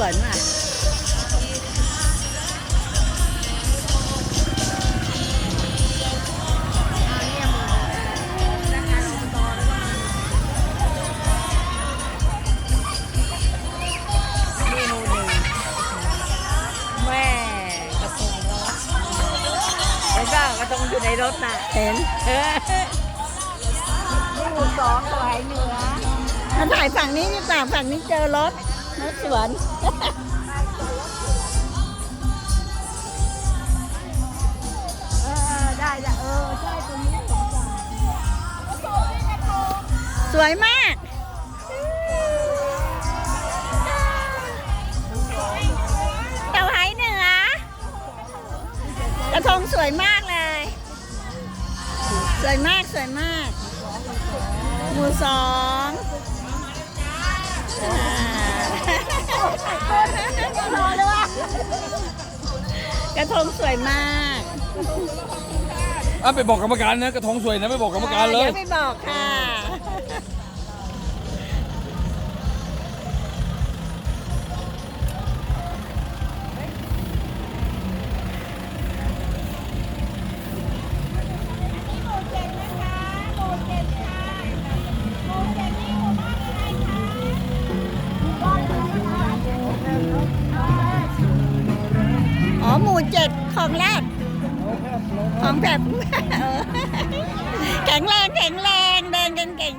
วนอะเมนูหนึ่งแม่กระทงรถแล้วก็กระทงอยู่ในรถน่ะ เห็นเออนี่หมู่สองสายเหนือมาถ่ายฝั่งนี้ดีกว่าฝั่งนี้เจอรถ รถสวน เออได้จ้ะเออใช่ตรงนี้สองฝั่งสวยมาก เต่าไหเหนือกระทงสวยมากเลย สวยมากสวยมาก หมู่สองอ่า รอเลยว่ะกระทงสวยมากอะไปบอกกรรมการนะกระทงสวยนะไปบอกกรรมการเลยเดี๋ยวไปบอกค่ะ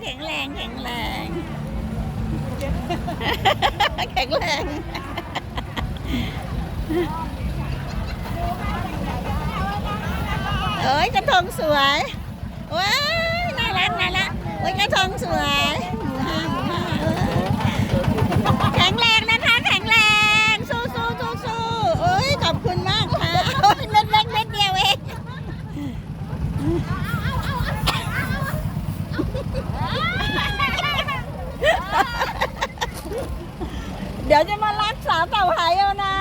แข็งแรงแข็งแรง แข็งแรงเอ้ยกระทงสวยว้ายน่ารักน่ารักโอ้ยกระทงสวยหมูห้าหมูห้าเออแข็งแรงนะคะแข็งแรงสู้สู้สู้สู้เอ้ยขอบคุณมากค่ะโอ้ยเม็ดเล็กเม็ดเดียวเอง เดี๋ยวจะมารักษาเต่าหายเอานะ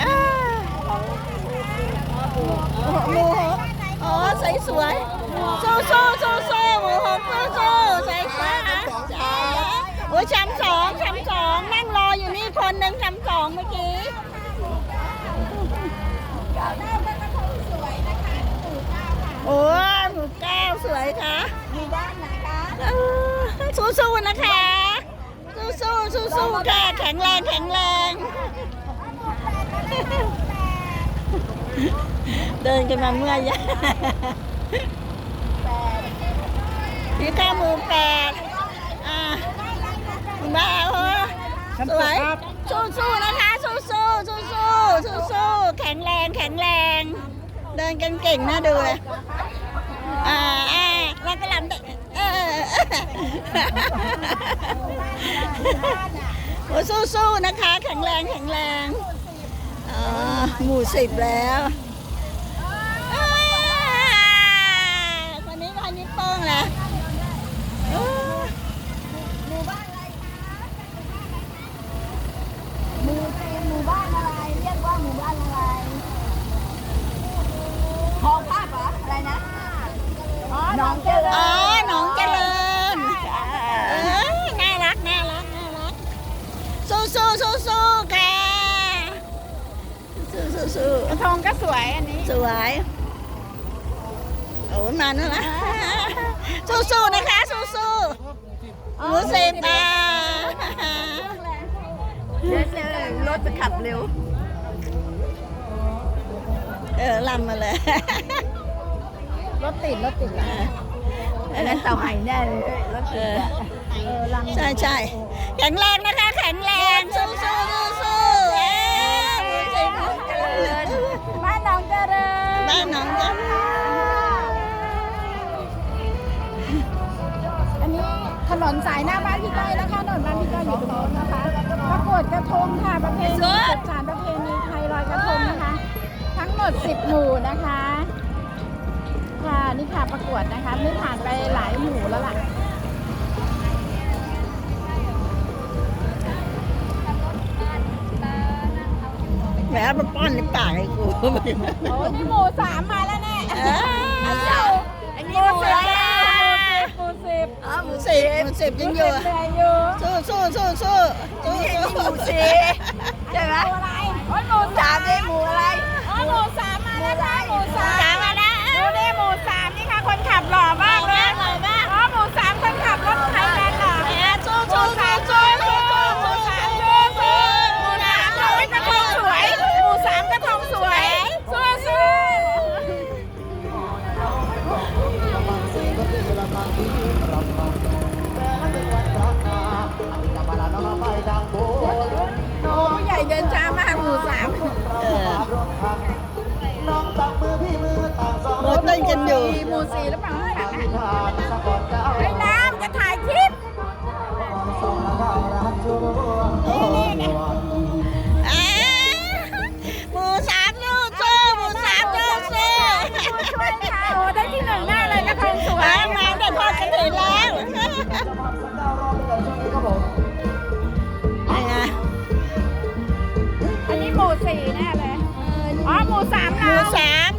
อ่าหมูหกอ๋อใสสวยโซ่โซ่โซ่โซ่หมูหกโซ่โซ่ใสสวยอะจ้าโอ้ยชั้นสองชั้นสองนั่งรออยู่นี่คนหนึ่งชั้นสองเมื่อกี้โอ้ยหมูแก้วสวยค่ะ สู้สู้ๆนะคะ สู้สู้สู้สู้ๆค่ะแข็งแรงแข็งแรง เดินกันมาเมื่อยยะพี่ข้าหมูแปดอ่าคุณบ้าเหรอสวยสู้สู้ๆนะคะ สู้สู้สู้สู้สู้สู้ๆแข็งแรงแข็งแรง เดินกันเก่งน่าดูเลยอ่าอ่าแล้วก็ลำเออ โอ้สู้สู้ๆนะคะ แข็งแรงแข็งแรง อ๋อ หมู่สิบแล้วอ่าคนนี้คนนี้วโป้งแหละโอ้ หมู่บ้านอะไรคะหมู่เป็นหมู่บ้านอะไร เรียกว่าหมู่บ้านอะไรทองภาพเหรอ อะไรนะอ๋อหนองเจริญ อ๋อหนองเจริญเอ้ยน่ารักน่ารักน่ารักสู้สู้สู้สู้ๆค่ะสู้สู้สู้ๆ กระทงก็ส วยอันนี้ สวย โอ้มานั่นละสู้ๆนะคะ สู้ๆรู้สึกอ่าเดี๋ยวเจอรถจะขับเร็ว เออลำมาเลย รถติด รถติดอันนั้นเต่าไห่แน่เลยรถเอติดออะเออลังใช่ใช่แข็งแรงนะคะ แข็งแรง สู้ๆสู้สู้ๆเอ้ยรู้สึก เจ ริญบ้านหนองเจริญบ้านหนองเจริญอันนี้ถนนสายหน้าบ้านพี่ก้อยนะคะถนนบ้านพี่ก้อยอยู่ตรงโน้นนะคะประกวดกระทงค่ะประเพณีสืบสานประเพณีไทยลอยกระทงนะคะ ทั้งหมด 10 หมู่นะคะ ค่ะนี่ค่ะประกวดนะคะไม่ผ่านไปหลายหมู่แล้วล่ะ แหมมันป้อนในปากให้กูโอ้นี่หมูสามมาแล้วแน่ไอ้เจ้าไอ้หมูสิบหมูสิบอ๋อหมูสิบหมูสิบยังอยู่สู้สู้สู้สู้สู้หมูสิบใช่ไหม กันอยู่มีมูสีหรือเปล่าไอ้น้ำจะถ่ายคลิปหมูสามลูกสู้หมูสามลูกสู้ช่วยค่ะโอ้ได้ที่หนึ่งแน่เลยนะคนสวยมาได้พอกันถึงแล้วอันนี้หมูสี่แน่เลยอ๋อหมูสามเราหมูสาม